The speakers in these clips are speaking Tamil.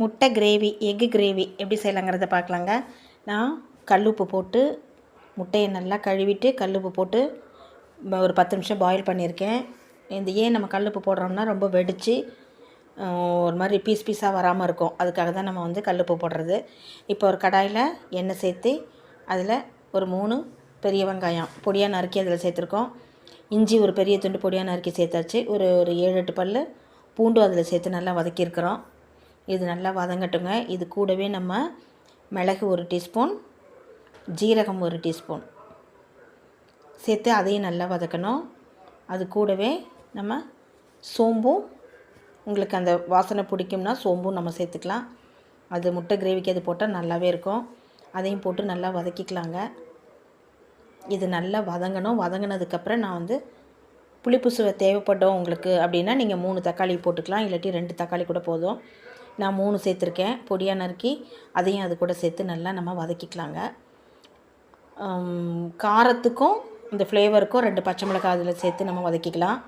முட்டை கிரேவி எக்கு கிரேவி எப்படி செய்யலாங்கிறத பார்க்கலாங்க. நான் கல்லுப்பு போட்டு முட்டையை நல்லா கழுவிட்டு கல்லுப்பு போட்டு ஒரு பத்து நிமிஷம் பாயில் பண்ணியிருக்கேன். இந்த ஏன் நம்ம கல்லுப்பு போடுறோம்னா ரொம்ப வெடித்து ஒரு மாதிரி பீஸ் பீஸாக வராமல் இருக்கும். அதுக்காக தான் நம்ம வந்து கல்லுப்பு போடுறது. இப்போ ஒரு கடாயில் எண்ணெய் சேர்த்து அதில் ஒரு மூணு பெரிய வெங்காயம் பொடியாக நறுக்கி அதில் சேர்த்துருக்கோம். இஞ்சி ஒரு பெரிய துண்டு பொடியாக நறுக்கி சேர்த்தாச்சு. ஒரு ஒரு ஏழு எட்டு பல் பூண்டும் அதில் சேர்த்து நல்லா வதக்கியிருக்கிறோம். இது நல்லா வதங்கட்டுங்க. இது கூடவே நம்ம மிளகு ஒரு டீஸ்பூன் ஜீரகம் ஒரு டீஸ்பூன். சேர்த்து அதையும் நல்லா வதக்கணும். அது கூடவே நம்ம சோம்பும் உங்களுக்கு அந்த வாசனை பிடிக்கும்னா சோம்பும் நம்ம சேர்த்துக்கலாம். அது முட்டை கிரேவிக்கு அது போட்டால் நல்லாவே இருக்கும். அதையும் போட்டு நல்லா வதக்கிக்கலாங்க. இது நல்லா வதங்கணும். வதங்கினதுக்கப்புறம் நான் வந்து புளிப்பு சுவை தேவைப்படும் உங்களுக்கு அப்படின்னா நீங்கள் மூணு தக்காளி போட்டுக்கலாம். இல்லாட்டி ரெண்டு தக்காளி கூட போதும். நான் மூணு சேர்த்துருக்கேன். பொடியாக நறுக்கி அதையும் அது கூட சேர்த்து நல்லா நம்ம வதக்கிக்கலாங்க. காரத்துக்கும் இந்த ஃப்ளேவருக்கும் ரெண்டு பச்சை மிளகாய் அதில் சேர்த்து நம்ம வதக்கிக்கலாம்.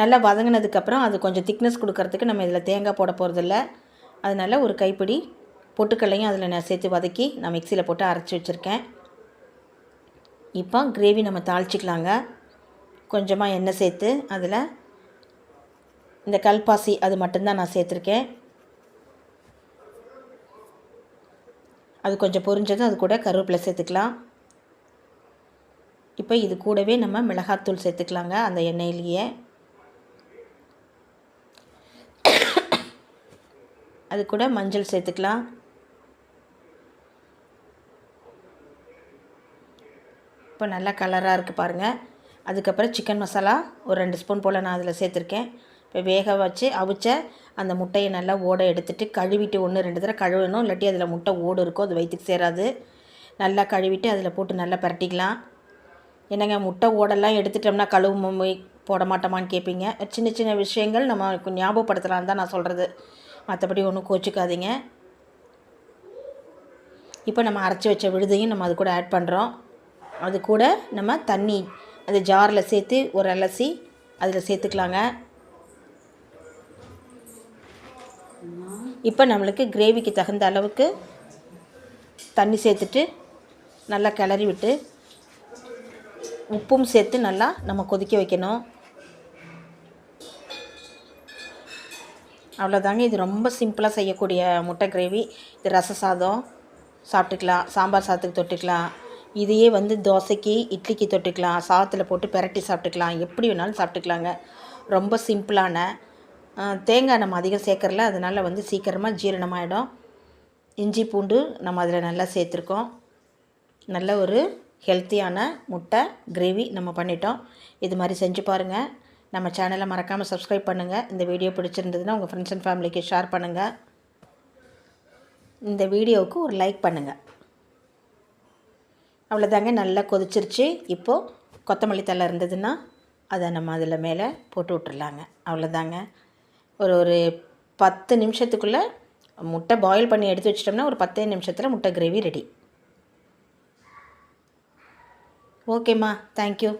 நல்லா வதங்கினதுக்கப்புறம் அது கொஞ்சம் திக்னஸ் கொடுக்கறதுக்கு நம்ம இதில் தேங்காய் போட போகிறதில்ல அதனால ஒரு கைப்பிடி பொட்டுக்கல்லையும் அதில் நான் சேர்த்து வதக்கி நான் மிக்சியில் போட்டு அரைச்சி வச்சுருக்கேன். இப்போ கிரேவி நம்ம தாளிச்சிக்கலாங்க. கொஞ்சமாக எண்ணெய் சேர்த்து அதில் இந்த கல்பாசி அது மட்டும்தான் நான் சேர்த்துருக்கேன். அது கொஞ்சம் பொரிஞ்சதும் அது கூட கருவேப்பிலை சேர்த்துக்கலாம். இப்போ இது கூடவே நம்ம மிளகாத்தூள் சேர்த்துக்கலாங்க அந்த எண்ணெயிலேயே. அது கூட மஞ்சள் சேர்த்துக்கலாம். இப்போ நல்லா கலராக இருக்குது பாருங்கள் அதுக்கப்புறம் சிக்கன் மசாலா ஒரு ரெண்டு ஸ்பூன் போல் நான் அதில் சேர்த்துருக்கேன். இப்போ வேக வச்சு அவிச்ச அந்த முட்டையை நல்லா ஓட எடுத்துகிட்டு கழுவிட்டு ஒன்று ரெண்டு தடவை கழுவணும். இல்லாட்டி அதில் முட்டை ஓடு இருக்கும் அது வயிற்றுக்கு சேராது. நல்லா கழுவிட்டு அதில் போட்டு நல்லா பரட்டிக்கலாம். என்னங்க முட்டை ஓடெல்லாம் எடுத்துட்டோம்னா கழுவு போட மாட்டோமான்னு கேட்பீங்க. சின்ன சின்ன விஷயங்கள் நம்ம ஞாபகப்படுத்தலான்னு தான் நான் சொல்கிறது மற்றபடி ஒன்றும் கோச்சிக்காதீங்க. இப்போ நம்ம அரைச்சி வச்ச விழுதையும் நம்ம அது கூட ஆட் பண்ணுறோம் அது கூட நம்ம தண்ணி அது ஜாரில் சேர்த்து ஒரு அலசி அதில் சேர்த்துக்கலாங்க. இப்போ நம்மளுக்கு கிரேவிக்கு தகுந்த அளவுக்கு தண்ணி சேர்த்துட்டு நல்லா கிளறி விட்டு உப்பும் சேர்த்து நல்லா நம்ம கொதிக்க வைக்கணும். அவ்வளோதாங்க இது ரொம்ப சிம்பிளாக செய்யக்கூடிய முட்டை கிரேவி இது ரச சாதம் சாப்பிட்டுக்கலாம். சாம்பார் சாதத்துக்கு தொட்டுக்கலாம். இதையே வந்து தோசைக்கு இட்லிக்கு தொட்டுக்கலாம். சாதத்தில் போட்டு பெரட்டி சாப்பிட்டுக்கலாம். எப்படி வேணாலும் சாப்பிட்டுக்கலாங்க. ரொம்ப சிம்பிளான தேங்காய் நம்ம அதிகம் சேர்க்கறல அதனால் வந்து சீக்கிரமாக ஜீரணமாயிடும். இஞ்சி பூண்டு நம்ம அதில் நல்லா சேர்த்துருக்கோம். நல்ல ஒரு ஹெல்த்தியான முட்டை கிரேவி நம்ம பண்ணிட்டோம். இது மாதிரி செஞ்சு பாருங்கள் நம்ம சேனலை மறக்காமல் சப்ஸ்கிரைப் பண்ணுங்கள் இந்த வீடியோ பிடிச்சிருந்ததுன்னா உங்கள் ஃப்ரெண்ட்ஸ் அண்ட் ஃபேமிலிக்கு ஷேர் பண்ணுங்கள் இந்த வீடியோவுக்கு ஒரு லைக் பண்ணுங்கள் அவ்வளோதாங்க நல்லா கொதிச்சிருச்சு. இப்போது கொத்தமல்லி தழை இருந்ததுன்னா அதை நம்ம அதில் மேலே போட்டு விட்டுறலாங்க. அவ்வளோதாங்க ஒரு ஒரு பத்து நிமிஷத்துக்குள்ளே முட்டை பாயில் பண்ணி எடுத்து வச்சிட்டோம்னா ஒரு பத்தே நிமிஷத்தில் முட்டை கிரேவி ரெடி ஓகேம்மா தேங்க்யூ